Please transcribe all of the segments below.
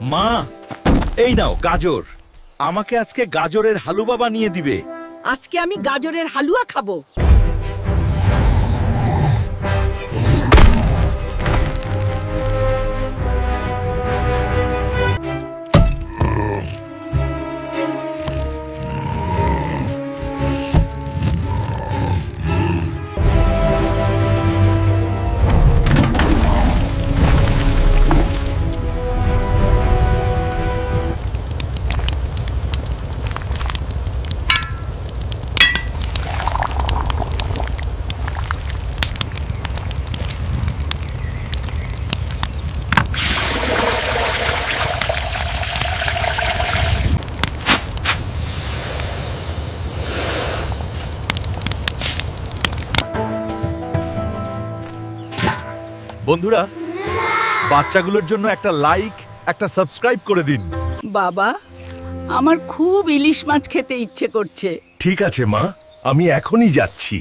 মা, এই নাও গাজর। আমাকে আজকে গাজরের হালুয়া বানিয়ে দিবে। আজকে আমি গাজরের হালুয়া খাব। বন্ধুরা বাচ্চাগুলোর জন্য একটা লাইক একটা সাবস্ক্রাইব করে দিন। বাবা আমার খুব ইলিশ মাছ খেতে ইচ্ছে করছে। ঠিক আছে মা আমি এখনই যাচ্ছি।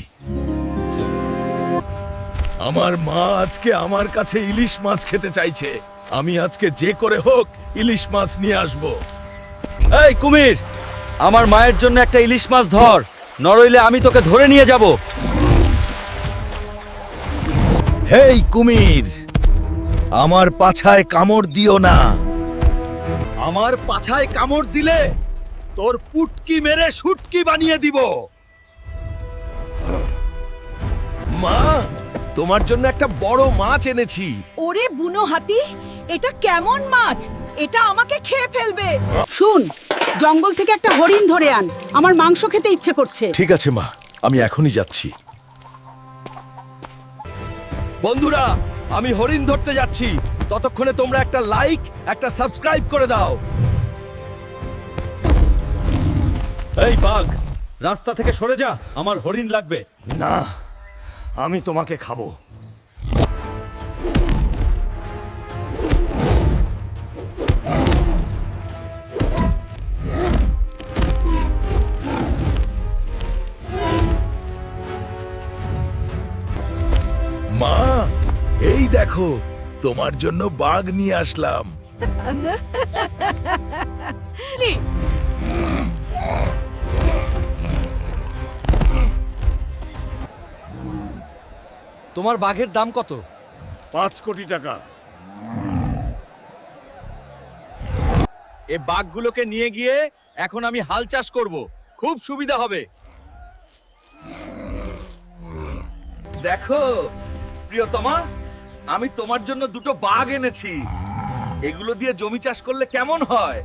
আমার মা আজকে আমার কাছে ইলিশ মাছ খেতে চাইছে। আমি আজকে যে করে হোক ইলিশ মাছ নিয়ে আসব। এই কুমির আমার মায়ের জন্য একটা ইলিশ মাছ ধর নরইলে আমি তোকে ধরে নিয়ে যাব। হেই কুমির! আমার পাছায় কামড় দিও না। আমার পাছায় কামড় দিলে তোর পুটকি মেরে শুটকি বানিয়ে দিব। মা তোমার জন্য একটা বড় মাছ এনেছি। ওরে বুনো হাতি এটা কেমন মাছ? এটা আমাকে খেয়ে ফেলবে। শুন জঙ্গল থেকে একটা হরিণ ধরে আন। আমার মাংস খেতে ইচ্ছে করছে। ঠিক আছে মা। আমি এখনই যাচ্ছি। বন্ধুরা আমি হরিণ ধরতে যাচ্ছি। ততক্ষণে তোমরা একটা লাইক একটা সাবস্ক্রাইব করে দাও। এই বাঘ রাস্তা থেকে সরে যা আমার হরিণ লাগবে। না আমি তোমাকে খাব। মা এই দেখো তোমার জন্য বাঘ নিয়ে আসলাম। তোমার বাঘের দাম কত? পাঁচ কোটি টাকা। এ বাঘগুলোকে নিয়ে গিয়ে এখন আমি হাল চাষ করব। খুব সুবিধা হবে। দেখো প্রিয়তমা আমি তোমার জন্য দুটো বাঘ এনেছি। এগুলো দিয়ে জমি চাষ করলে কেমন হয়?